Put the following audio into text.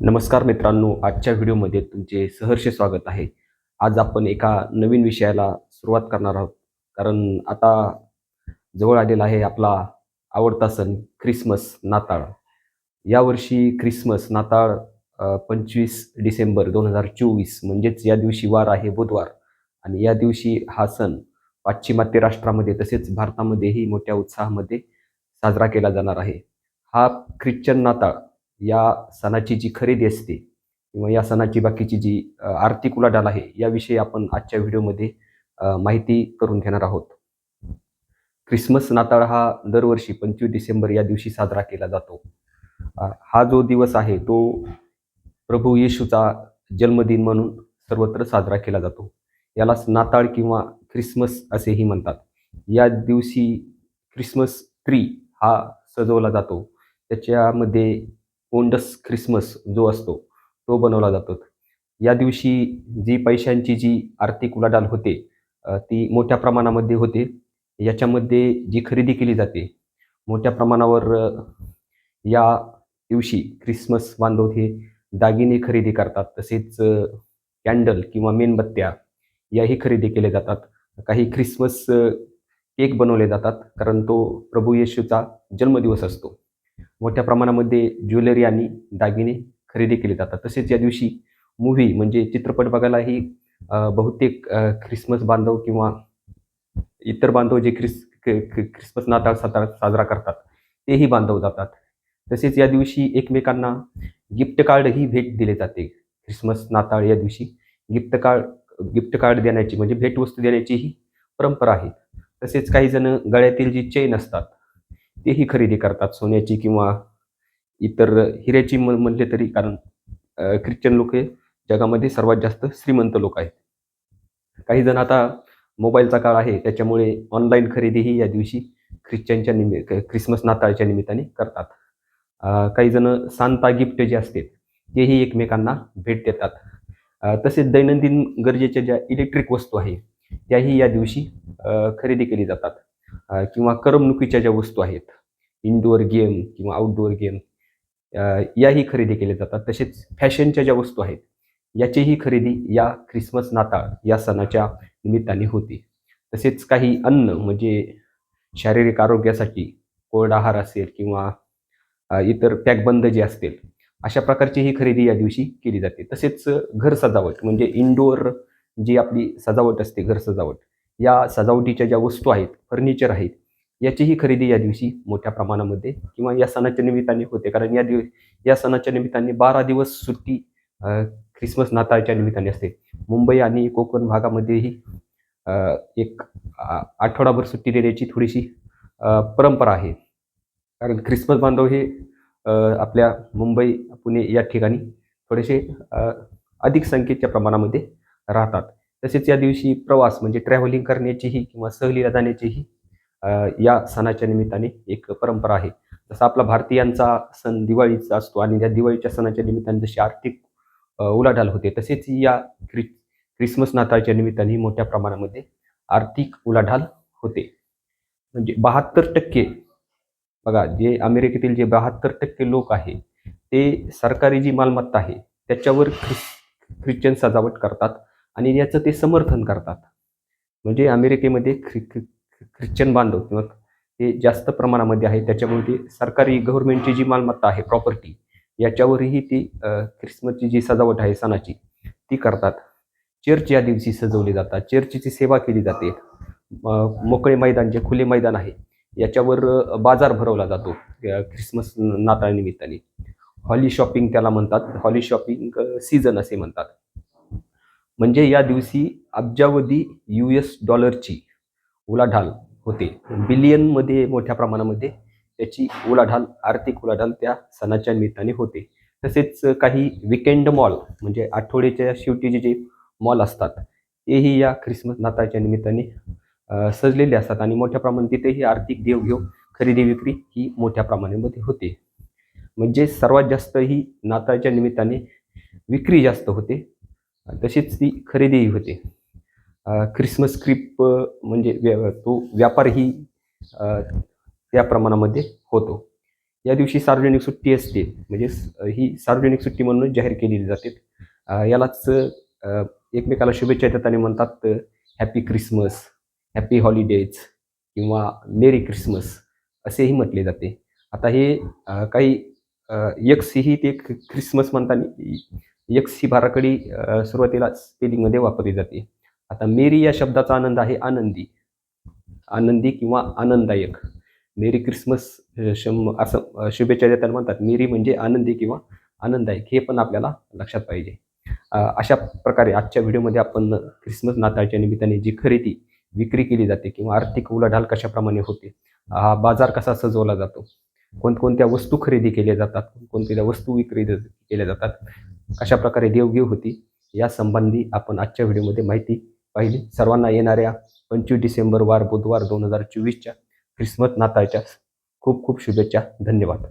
नमस्कार मित्रांनो आजच्या व्हिडिओमध्ये तुमचे सहर्ष स्वागत आहे. आज आपण एका नवीन विषयाला सुरुवात करणार आहोत. कारण आता जवळ आलेला आहे आपला आवडता सण ख्रिसमस नाताळ. यावर्षी ख्रिसमस नाताळ पंचवीस डिसेंबर दोन हजार चोवीस म्हणजेच या दिवशी वार आहे बुधवार. आणि या दिवशी हा सण पाश्चिमात्य राष्ट्रामध्ये तसेच भारतामध्येही मोठ्या उत्साहामध्ये साजरा केला जाणार आहे. हा ख्रिश्चन नाताळ या सणाची जी खरेदी असते किंवा या सणाची बाकीची जी आर्थिक उलाढाल आहे याविषयी आपण आजच्या व्हिडिओमध्ये माहिती करून घेणार आहोत. ख्रिसमस नाताळ हा दरवर्षी पंचवीस डिसेंबर या दिवशी साजरा केला जातो. हा जो दिवस आहे तो प्रभू येशूचा जन्मदिन म्हणून सर्वत्र साजरा केला जातो. यालाच नाताळ किंवा ख्रिसमस असेही म्हणतात. या दिवशी ख्रिसमस ट्री हा सजवला जातो. त्याच्यामध्ये पोंडस ख्रिसमस जो असतो तो बनवला जातो. या दिवशी जी पैशांची जी आर्थिक उलाढाल होते ती मोठ्या प्रमाणामध्ये होते. याच्यामध्ये जी खरेदी केली जाते मोठ्या प्रमाणावर या दिवशी ख्रिसमस बांधव हे दागिने खरेदी करतात. तसेच कॅन्डल किंवा मेणबत्त्या याही खरेदी केल्या जातात. काही ख्रिसमस केक बनवले जातात कारण तो प्रभू येशूचा जन्मदिवस असतो. मोठ्या प्रमाणामध्ये ज्वेलरी आणि दागिने खरेदी केले जातात. तसेच या दिवशी मूव्ही म्हणजे चित्रपट बघायलाही बहुतेक ख्रिसमस बांधव किंवा इतर बांधव जे ख्रिस ख्रिसमस नाताळ साता साजरा करतात तेही बांधव जातात. तसेच या दिवशी एकमेकांना गिफ्ट कार्डही भेट दिले जाते. ख्रिसमस नाताळ या दिवशी गिफ्ट कार्ड गिफ्ट कार्ड देण्याची म्हणजे भेटवस्तू देण्याची ही परंपरा आहे. तसेच काही जण गळ्यातील जी चेन असतात तेही खरेदी करतात सोन्याची किंवा इतर हिऱ्याची म्हणले तरी. कारण ख्रिश्चन लोक हे जगामध्ये सर्वात जास्त श्रीमंत लोक आहेत. काही जण आता मोबाईलचा काळ आहे त्याच्यामुळे ऑनलाईन खरेदीही या दिवशी ख्रिश्चनच्या निमि ख्रिसमस नाताळच्या निमित्ताने करतात. काही जण सांता गिफ्ट जे असते तेही एकमेकांना भेट देतात. तसेच दैनंदिन गरजेच्या ज्या इलेक्ट्रिक वस्तू आहे त्याही या दिवशी खरेदी केली जातात. किंवा करमणुकीच्या ज्या वस्तू आहेत इनडोअर गेम किंवा आउटडोअर गेम याही खरेदी केल्या जातात. तसेच फॅशनच्या ज्या वस्तू आहेत याचीही खरेदी या ख्रिसमस नाताळ या सणाच्या निमित्ताने होते. तसेच काही अन्न म्हणजे शारीरिक आरोग्यासाठी कोरडा आहार असेल किंवा इतर पॅकबंद जे असतील अशा प्रकारची ही खरेदी या दिवशी केली जाते. तसेच घर सजावट म्हणजे इनडोअर जी आपली सजावट असते घर सजावट या सजावटीच्या ज्या वस्तू आहेत फर्निचर आहेत याचीही खरेदी या दिवशी मोठ्या प्रमाणामध्ये किंवा या सणाच्या निमित्ताने होते. कारण या दिवस या सणाच्या निमित्ताने बारा दिवस सुट्टी ख्रिसमस नाताळच्या निमित्ताने असते. मुंबई आणि कोकण भागामध्येही एक आठवडाभर सुट्टी देण्याची थोडीशी परंपरा आहे. कारण ख्रिसमस बांधव हे आपल्या मुंबई पुणे या ठिकाणी थोडेसे अधिक संख्येच्या प्रमाणामध्ये राहतात. तसेच या दिवशी प्रवास म्हणजे ट्रॅव्हलिंग करण्याचीही किंवा सहलीला जाण्याचीही या सणाच्या निमित्ताने एक परंपरा आहे. जसा आपला भारतीयांचा सण दिवाळीचा असतो आणि या दिवाळीच्या सणाच्या निमित्ताने जशी आर्थिक उलाढाल होते तसेच या क्रि ख्रिसमस नाताळच्या निमित्ताने मोठ्या प्रमाणामध्ये आर्थिक उलाढाल होते. म्हणजे बहात्तर टक्के बघा जे अमेरिकेतील जे बहात्तर टक्के लोक आहे ते सरकारी जी मालमत्ता आहे त्याच्यावर ख्रिस ख्रिश्चन सजावट करतात आणि याचं ते समर्थन करतात. म्हणजे अमेरिकेमध्ये ख्रि ख्रिश्चन बांधव किंवा ते जास्त प्रमाणामध्ये आहे त्याच्यामुळे ती सरकारी गव्हर्नमेंटची जी मालमत्ता आहे प्रॉपर्टी याच्यावरही ती ख्रिसमसची जी सजावट आहे सणाची ती करतात. चर्च या दिवशी सजवली जातात. चर्चची सेवा केली जाते. मोकळे मैदान जे खुले मैदान आहे याच्यावर बाजार भरवला जातो ख्रिसमस नाताळनिमित्ताने. हॉली शॉपिंग त्याला म्हणतात. हॉली शॉपिंग सीझन असे म्हणतात. म्हणजे या दिवशी अब्जावधी यू एस डॉलरची उलाढाल होते. बिलियनमध्ये मोठ्या प्रमाणामध्ये त्याची उलाढाल आर्थिक उलाढाल त्या सणाच्या निमित्ताने होते. तसेच काही विकेंड मॉल म्हणजे आठवड्याच्या शेवटी जे मॉल असतात तेही या ख्रिसमस नाताळच्या निमित्ताने सजलेले असतात आणि मोठ्या प्रमाणात तिथेही आर्थिक देवघेव खरेदी विक्री ही मोठ्या प्रमाणामध्ये होते. म्हणजे सर्वात जास्त ही नाताळच्या निमित्ताने विक्री जास्त होते. तशीच ती खरेदीही होते. क्रिसमस ख्रिसमस क्रिप म्हणजे व्य तो व्यापारही त्या प्रमाणामध्ये होतो. या दिवशी सार्वजनिक सुट्टी असते म्हणजे ही सार्वजनिक सुट्टी म्हणून जाहीर केलेली जाते. यालाच एकमेकाला शुभेच्छा देताना म्हणतात हॅपी क्रिसमस हॅपी हॉलिडेज किंवा मेरी क्रिसमस असेही म्हटले जाते. आता हे काही यक्स ही ते ख्रि- क्रिसमस म्हणताना यक्स ही भाराकडी सुरुवातीला स्पेलिंगमध्ये वापरली जाते. आता मेरी या शब्दाचा आनंद आहे आनंदी. आनंदी किंवा आनंददायक. मेरी क्रिसमस शम असं शुभेच्छा देताना म्हणतात मेरी म्हणजे आनंदी किंवा आनंददायक हे पण आपल्याला लक्षात पाहिजे. अशा प्रकारे आजच्या व्हिडिओमध्ये आपण क्रिसमस नाताळच्या निमित्ताने जी खरेदी विक्री केली जाते किंवा आर्थिक उलाढाल कशाप्रमाणे होते हा बाजार कसा सजवला जातो कोणकोणत्या वस्तू खरेदी केल्या जातात कोणकोणत्या वस्तू विक्री केल्या जातात कशा प्रकारे देवघेव होती या संबंधी आपण आजच्या व्हिडिओमध्ये माहिती पाहिली. सर्वांना येणाऱ्या पंचवीस डिसेंबर वार बुधवार दोन हजार चोवीसच्या क्रिसमस नाताळच्या खूप खूप शुभेच्छा. धन्यवाद.